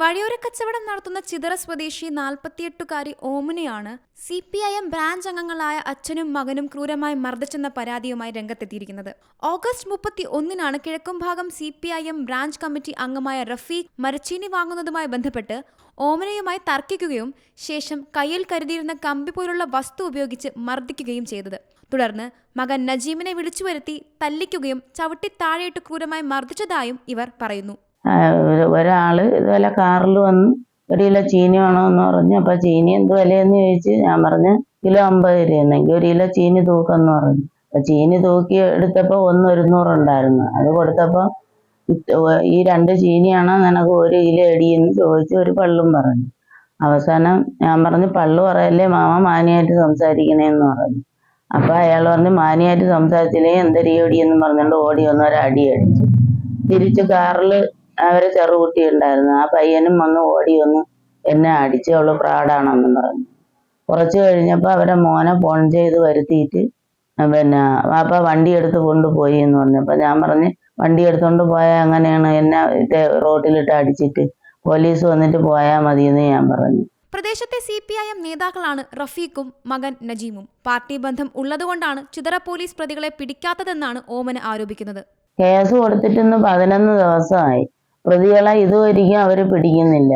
വഴിയോര കച്ചവടം നടത്തുന്ന ചിതറ സ്വദേശി നാൽപ്പത്തിയെട്ടുകാരി ഓമനയാണ് C P I M branch അംഗങ്ങളായ അച്ഛനും മകനും ക്രൂരമായി മർദ്ദിച്ചെന്ന പരാതിയുമായി രംഗത്തെത്തിയിരിക്കുന്നത്. ഓഗസ്റ്റ് മുപ്പത്തി ഒന്നിനാണ് Kizhakkumbhagam C P I M branch committee അംഗമായ റഫീഖ് മരച്ചീനി വാങ്ങുന്നതുമായി ബന്ധപ്പെട്ട് ഓമനയുമായി തർക്കിക്കുകയും ശേഷം കയ്യിൽ കരുതിയിരുന്ന കമ്പി പോലുള്ള വസ്തു ഉപയോഗിച്ച് മർദ്ദിക്കുകയും ചെയ്തത്. തുടർന്ന് മകൻ നജീമിനെ വിളിച്ചു വരുത്തി തല്ലിക്കുകയും ചവിട്ടി താഴെയിട്ട് ക്രൂരമായി മർദ്ദിച്ചതായും ഇവർ പറയുന്നു. ഒരാൾ ഇതുപോലെ കാറിൽ വന്ന് ഒരു കിലോ ചീനി വേണമെന്ന് പറഞ്ഞു. അപ്പോൾ ചീനി എന്ത് വിലയെന്ന് ചോദിച്ച് ഞാൻ പറഞ്ഞു കിലോ അമ്പത് രൂപയെന്നെങ്കിൽ ഒരു കിലോ ചീനി തൂക്കെന്ന് പറഞ്ഞു. അപ്പോൾ ചീനി തൂക്കി എടുത്തപ്പോൾ ഒന്ന് ഒരുന്നൂറുണ്ടായിരുന്നു അത് കൊടുത്തപ്പോൾ ഈ രണ്ട് ചീനിയാണോ നിനക്ക് ഒരു കിലോ എടിയെന്ന് ചോദിച്ച് ഒരു പള്ളും പറഞ്ഞു. അവസാനം ഞാൻ പറഞ്ഞു പള്ളു പറയല്ലേ മാമ മാനിയായിട്ട് സംസാരിക്കണേന്ന് പറഞ്ഞു. അപ്പോൾ അയാൾ പറഞ്ഞു മാനിയായിട്ട് സംസാരിച്ചില്ലെങ്കിൽ എന്തൊരു ഓടിയെന്ന് പറഞ്ഞുകൊണ്ട് ഓടി വന്ന് ഒരു അടി അടിച്ചു. തിരിച്ചു കാറിൽ അവരെ ചെറുകുട്ടി ഉണ്ടായിരുന്നു ആ പയ്യനും വന്ന് ഓടി വന്ന് എന്നെ അടിച്ച് അവൾ പ്രാടാണെന്ന് പറഞ്ഞു. കുറച്ച് കഴിഞ്ഞപ്പോൾ അവരെ മോനെ ഫോൺ ചെയ്ത് വരുത്തിയിട്ട് പിന്നെ വാപ്പ വണ്ടി എടുത്ത് കൊണ്ടുപോയി എന്ന് പറഞ്ഞപ്പോൾ ഞാൻ പറഞ്ഞ് വണ്ടി എടുത്തുകൊണ്ട് പോയാൽ എങ്ങനെയാണ്? എന്നെ റോഡിലിട്ട് അടിച്ചിട്ട് പോലീസ് വന്നിട്ട് പോയാൽ മതിയെന്ന് ഞാൻ പറഞ്ഞു. പ്രദേശത്തെ സി പി ഐ എം നേതാക്കളാണ് റഫീഖും മകൻ നജീമും. പാർട്ടി ബന്ധം ഉള്ളതുകൊണ്ടാണ് ചിതറ പോലീസ് പ്രതികളെ പിടിക്കാത്തതെന്നാണ് ഓമന ആരോപിക്കുന്നത്. കേസ് കൊടുത്തിട്ടിന്ന് പതിനൊന്ന് ദിവസമായി. പ്രതികളെ ഇതുവരെയും അവർ പിടിക്കുന്നില്ല.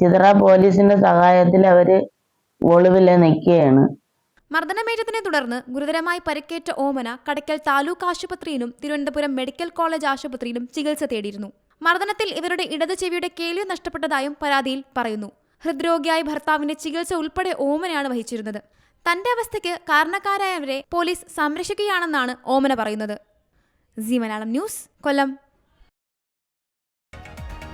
ചിത്ര പോലീസിന്റെ സഹായത്തിൽ അവർ ഒളിവിൽ നിൽക്കുകയാണ്. മർദ്ദനമേറ്റതിനെ തുടർന്ന് ഗുരുതരമായി പരിക്കേറ്റ ഓമന കടയ്ക്കൽ താലൂക്ക് ആശുപത്രിയിലും തിരുവനന്തപുരം മെഡിക്കൽ കോളേജ് ആശുപത്രിയിലും ചികിത്സ തേടിയിരുന്നു. മർദ്ദനത്തിൽ ഇവരുടെ ഇടത് ചെവിയുടെ കേൾവി നഷ്ടപ്പെട്ടതായും പരാതിയിൽ പറയുന്നു. ഹൃദ്രോഗിയായ ഭർത്താവിന്റെ ചികിത്സ ഉൾപ്പെടെ ഓമനയാണ് വഹിച്ചിരുന്നത്. തന്റെ അവസ്ഥയ്ക്ക് കാരണക്കാരായവരെ പോലീസ് സംരക്ഷിക്കുകയാണെന്നാണ് ഓമന പറയുന്നത്. C Malayalam news Kollam.